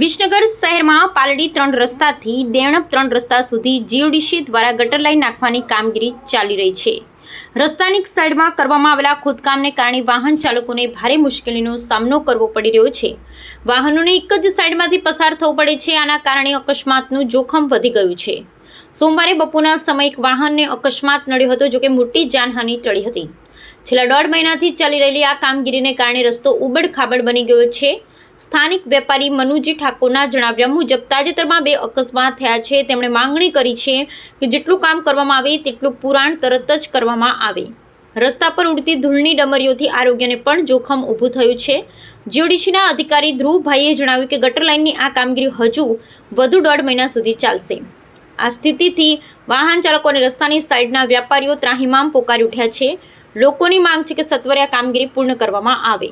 વિસનગર શહેરમાં પાલડી ત્રણ રસ્તાથી દેણપ ત્રણ રસ્તા સુધી જીઓડીસી દ્વારા ગટર લાઈન નાખવાની કામગીરી ચાલી રહી છે. રસ્તાની સાઈડમાં કરવામાં આવેલા ખોદકામને કારણે વાહન ચાલકોને ભારે મુશ્કેલીનો સામનો કરવો પડી રહ્યો છે. વાહનોને એક જ સાઈડમાંથી પસાર થવું પડે છે, આના કારણે અકસ્માતનું જોખમ વધી ગયું છે. સોમવારે બપોરના સમયે એક વાહનને અકસ્માત નડ્યો હતો, જોકે મોટી જાનહાનિ ટળી હતી. છેલ્લા દોઢ મહિનાથી ચાલી રહેલી આ કામગીરીને કારણે રસ્તો ઉબડ ખાબડ બની ગયો છે. સ્થાનિક વેપારી મનુજી ઠાકોરના જણાવ્યા મુજબ, તાજેતરમાં બે અકસ્માત થયા છે. તેમણે માંગણી કરી છે કે જેટલું કામ કરવામાં આવે, તેટલું પુરાણ તરત જ કરવામાં આવે. રસ્તા પર ઉડતી ધૂળની ડમરીઓથી આરોગ્યને પણ જોખમ ઊભું થયું છે. જીઓડીસીના અધિકારી ધ્રુવભાઈએ જણાવ્યું કે ગટર લાઇનની આ કામગીરી હજુ વધુ દોઢ મહિના સુધી ચાલશે. આ સ્થિતિથી વાહન ચાલકો અને રસ્તાની સાઈડના વ્યાપારીઓ ત્રાહિમામ પોકારી ઉઠ્યા છે. લોકોની માંગ છે કે સત્વરે આ કામગીરી પૂર્ણ કરવામાં આવે.